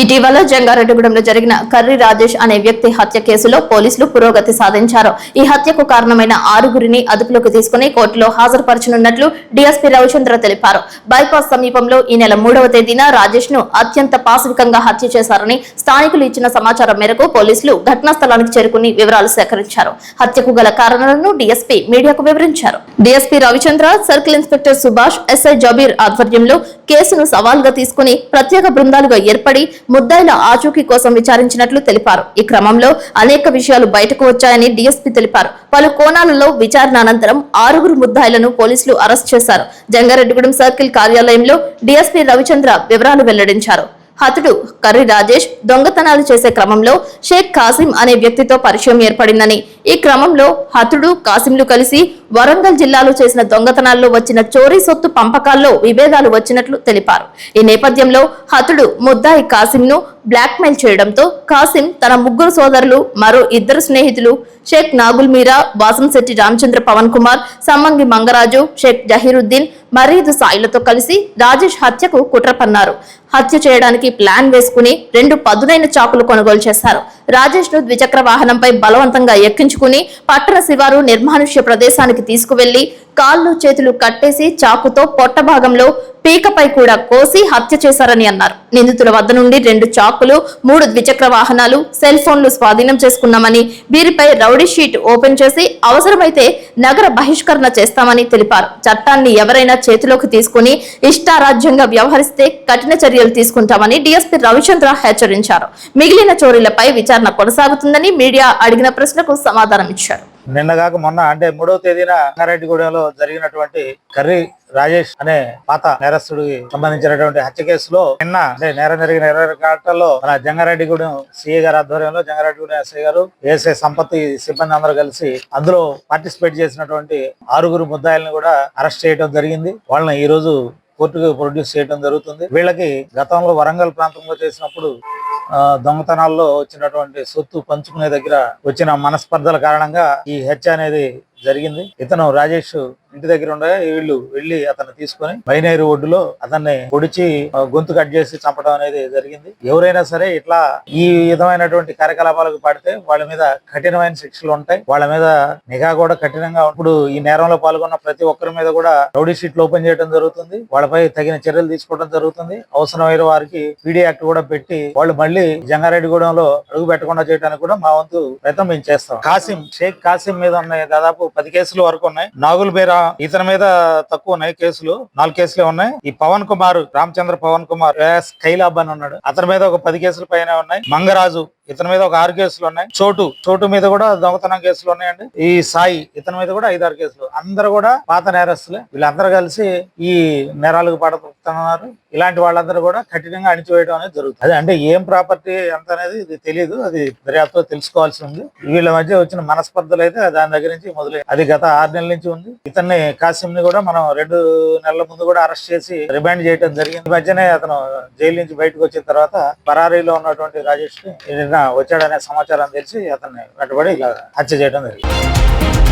ఇటీవల జంగారెడ్డిగూడెంలో జరిగిన కర్రి రాజేష్ అనే వ్యక్తి హత్య కేసులో పోలీసులు పురోగతి సాధించారు. ఈ హత్యకు కారణమైన ఆరుగురిని అదుపులోకి తీసుకుని కోర్టులో హాజరుపరచనున్నట్లు డీఎస్పీ రవిచంద్ర తెలిపారు. బైపాస్ సమీపంలో ఈ నెల మూడవ తేదీన రాజేష్ను అత్యంత పాశవికంగా హత్య చేశారని స్థానికులు ఇచ్చిన సమాచారం మేరకు పోలీసులు ఘటనా స్థలానికి చేరుకుని వివరాలు సేకరించారు. హత్యకు గల కారణాలను డీఎస్పీ మీడియాకు వివరించారు. DSP Ravichandra circle inspector Subhash SI Jabir ఆధ్వర్యంలో కేసును సవాల్గా తీసుకుని ప్రత్యేక బృందాలుగా ఏర్పడి ముద్దాయిల ఆచూకీ కోసం విచారించినట్లు తెలిపారు. ఈ క్రమంలో అనేక విషయాలు బయటకు వచ్చాయని డీఎస్పీ తెలిపారు. పలు కోణాలలో విచారణ అనంతరం ఆరుగురు ముద్దాయిలను పోలీసులు అరెస్ట్ చేశారు. జంగారెడ్డిగూడెం సర్కిల్ కార్యాలయంలో డీఎస్పీ రవిచంద్ర వివరాలు వెల్లడించారు. హతుడు కర్రి రాజేష్ దొంగతనాలు చేసే క్రమంలో షేక్ కాసిం అనే వ్యక్తితో పరిచయం ఏర్పడిందని ఈ క్రమంలో హతుడు కాసింలు కలిసి వరంగల్ జిల్లాలో చేసిన దొంగతనాల్లో వచ్చిన చోరీ సొత్తు పంపకాల్లో విభేదాలు వచ్చినట్లు తెలిపారు. ఈ నేపథ్యంలో హతుడు ముద్దాయి కాసింను బ్లాక్మెయిల్ చేయడంతో కాసిం తన ముగ్గురు సోదరులు మరో ఇద్దరు స్నేహితులు షేక్ నాగుల్ మీరా వాసంశెట్టి రామచంద్ర పవన్ కుమార్ సమ్మంగి మంగరాజు షేక్ జహీరుద్దీన్ మరీదు సాయిలతో కలిసి రాజేష్ హత్యకు కుట్ర పన్నారు. హత్య చేయడానికి ప్లాన్ వేసుకుని రెండు పదునైన చాకులు కొనుగోలు చేశారు. రాజేష్ను ద్విచక్ర వాహనంపై బలవంతంగా ఎక్కించుకుని పట్టణ శివారు నిర్మానుష్య ప్రదేశానికి తీసుకువెళ్ళి కాళ్ళు చేతులు కట్టేసి చాకుతో పొట్ట భాగంలో పీకపై కూడా కోసి హత్య చేశారని అన్నారు. నిందితుల వద్ద నుండి రెండు చాకులు మూడు ద్విచక్ర వాహనాలు సెల్ ఫోన్లు స్వాధీనం చేసుకున్నామని వీరిపై రౌడీ షీట్ ఓపెన్ చేసి అవసరమైతే నగర బహిష్కరణ చేస్తామని తెలిపారు. చట్టాన్ని ఎవరైనా చేతిలోకి తీసుకుని ఇష్టారాజ్యంగా వ్యవహరిస్తే కఠిన చర్యలు తీసుకుంటామని డీఎస్పీ రవిచంద్ర హెచ్చరించారు. మిగిలిన చోరీలపై విచారణ కొనసాగుతుందని మీడియా అడిగిన ప్రశ్నకు సమాధానం ఇచ్చారు నిన్నగాక మొన్న అంటే మూడవ తేదీన రంగారెడ్డిగూడెంలో జరిగినటువంటి కర్రీ రాజేష్ అనే పాత నేరస్తుడికి సంబంధించినటువంటి హత్య కేసులో నిన్న అంటే నేరం జరిగిన ఇరవై గంటల్లో మన జంగారెడ్డిగూడెం సిఏ గారి ఆధ్వర్యంలో జంగారెడ్డిగూడెం ఎస్ఐ గారు ఏఎస్ఐ సంపత్తి సిబ్బంది అందరూ కలిసి అందులో పార్టిసిపేట్ చేసినటువంటి ఆరుగురు ముద్దాయిల్ని కూడా అరెస్ట్ చేయడం జరిగింది. వాళ్ళని ఈ రోజు కోర్టుకు ప్రొడ్యూస్ చేయడం జరుగుతుంది. వీళ్ళకి గతంలో వరంగల్ ప్రాంతంలో చేసినప్పుడు దొంగతనాల్లో వచ్చినటువంటి సొత్తు పంచుకునే దగ్గర వచ్చిన మనస్పర్ధల కారణంగా ఈ హత్య అనేది జరిగింది. ఇతను రాజేష్ ఇంటి దగ్గర ఉండగా వీళ్ళు వెళ్ళి అతను తీసుకొని బైనేరు ఒడ్డులో అతన్ని పొడిచి గొంతు కట్ చేసి చంపడం అనేది జరిగింది. ఎవరైనా సరే ఇట్లా ఈ విధమైనటువంటి కార్యకలాపాలకు పడితే వాళ్ళ మీద కఠినమైన శిక్షలు ఉంటాయి. వాళ్ళ మీద నిఘా కూడా కఠినంగా ఇప్పుడు ఈ నేరంలో పాల్గొన్న ప్రతి ఒక్కరి మీద కూడా రౌడీ షీట్లు ఓపెన్ చేయడం జరుగుతుంది. వాళ్ళపై తగిన చర్యలు తీసుకోవడం జరుగుతుంది. అవసరమైన వారికి పీడీ యాక్ట్ కూడా పెట్టి వాళ్ళు మళ్ళీ జంగారెడ్డిగూడెంలో అడుగు పెట్టకుండా చేయడానికి కూడా మా వంతు ప్రయత్నం మేము చేస్తాం. కాసిం షేక్ కాసిం మీద ఉన్న దాదాపు పది కేసులు వరకు ఉన్నాయి. నాగుల్ బేరా ఇతని మీద తక్కువ ఉన్నాయి కేసులు. నాలుగు కేసులే ఉన్నాయి. ఈ పవన్ కుమార్ రామచంద్ర పవన్ కుమార్ కైలాబ్ అని ఉన్నాడు. అతని మీద ఒక పది కేసులు పైన ఉన్నాయి. మంగరాజు ఇతని మీద ఒక ఆరు కేసులు ఉన్నాయి. చోటు చోటు మీద కూడా దొంగతనం కేసులు ఉన్నాయండి. ఈ సాయి ఇతని మీద కూడా ఐదారు కేసులు. అందరు కూడా పాత నేరస్తులే. వీళ్ళందరూ కలిసి ఈ నేరాలకు పడుతున్నారు ఇలాంటి వాళ్ళందరూ కూడా కఠినంగా అణిచివేయడం అనేది జరుగుతుంది. అదే అంటే ఏం ప్రాపర్టీ ఎంత అనేది ఇది తెలియదు అది దర్యాప్తు తెలుసుకోవాల్సి ఉంది. వీళ్ళ మధ్య వచ్చిన మనస్పర్ధలు అయితే దాని దగ్గర నుంచి మొదలై అది గత ఆరు నెలల నుంచి ఉంది. ఇతన్ని కాసిం ని కూడా మనం రెండు నెలల ముందు కూడా అరెస్ట్ చేసి రిమాండ్ చేయడం జరిగింది. ఈ మధ్యనే అతను జైలు నుంచి బయటకు వచ్చిన తర్వాత పరారీలో ఉన్నటువంటి రాజేష్ని నిన్న వచ్చాడనే సమాచారం తెలిసి అతన్ని వెంటబడి ఇలా హత్య చేయడం జరిగింది.